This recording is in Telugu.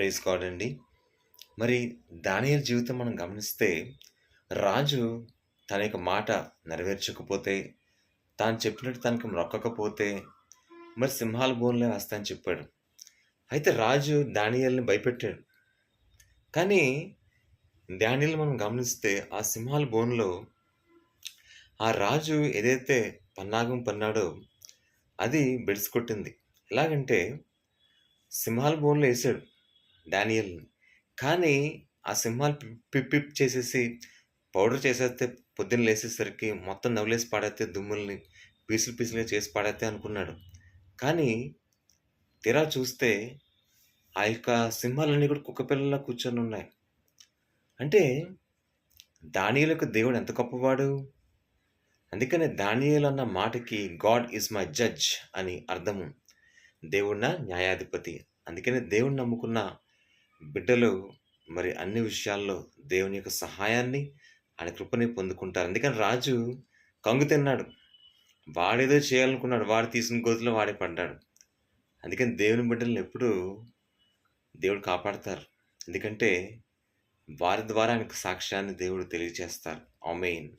ప్రైజ్ కాడండి అండి. మరి దానియల్ జీవితం మనం గమనిస్తే, రాజు తన యొక్క మాట నెరవేర్చకపోతే, తాను చెప్పినట్టు తనకు మొక్కకపోతే, మరి సింహాల బోన్లే వేస్తా చెప్పాడు. అయితే రాజు దానియల్ని భయపెట్టాడు. కానీ దానియల్ మనం గమనిస్తే ఆ సింహాల బోన్లో ఆ రాజు ఏదైతే పన్నాగం పన్నాడో అది బెడిసి కొట్టింది. ఎలాగంటే సింహాల బోన్లో వేసాడు డానియల్ని కానీ ఆ సింహాలు పిప్ పిప్ చేసేసి పౌడర్ చేసేస్తే పొద్దున్న లేసేసరికి మొత్తం నవ్వులేసి పాడైతే దుమ్ముల్ని. పీసులు పీసులుగా చేసి పాడైతే అనుకున్నాడు. కానీ తీరా చూస్తే ఆ యొక్క సింహాలన్నీ కూడా కుక్కపిల్లల్లో కూర్చొని ఉన్నాయి అంటే దానియుల యొక్క దేవుడు ఎంత గొప్పవాడు. అందుకనే దానియులు అన్న మాటకి గాడ్ ఈజ్ మై జడ్జ్ అని అర్థము. దేవుడు నా న్యాయాధిపతి. అందుకనే దేవుడిని నమ్ముకున్న బిడ్డలు మరి అన్ని విషయాల్లో దేవుని యొక్క సహాయాన్ని, ఆయన కృపని పొందుకుంటారు. అందుకని రాజు కంగు తిన్నాడు. వాడేదో చేయాలనుకున్నాడు. వాడు తీసిన గోతులో వాడే పడ్డాడు. అందుకని దేవుని బిడ్డలను ఎప్పుడూ దేవుడు కాపాడతారు. ఎందుకంటే వారి ద్వారా ఆయనకు సాక్ష్యాన్ని దేవుడు తెలియజేస్తారు. ఆమేన్.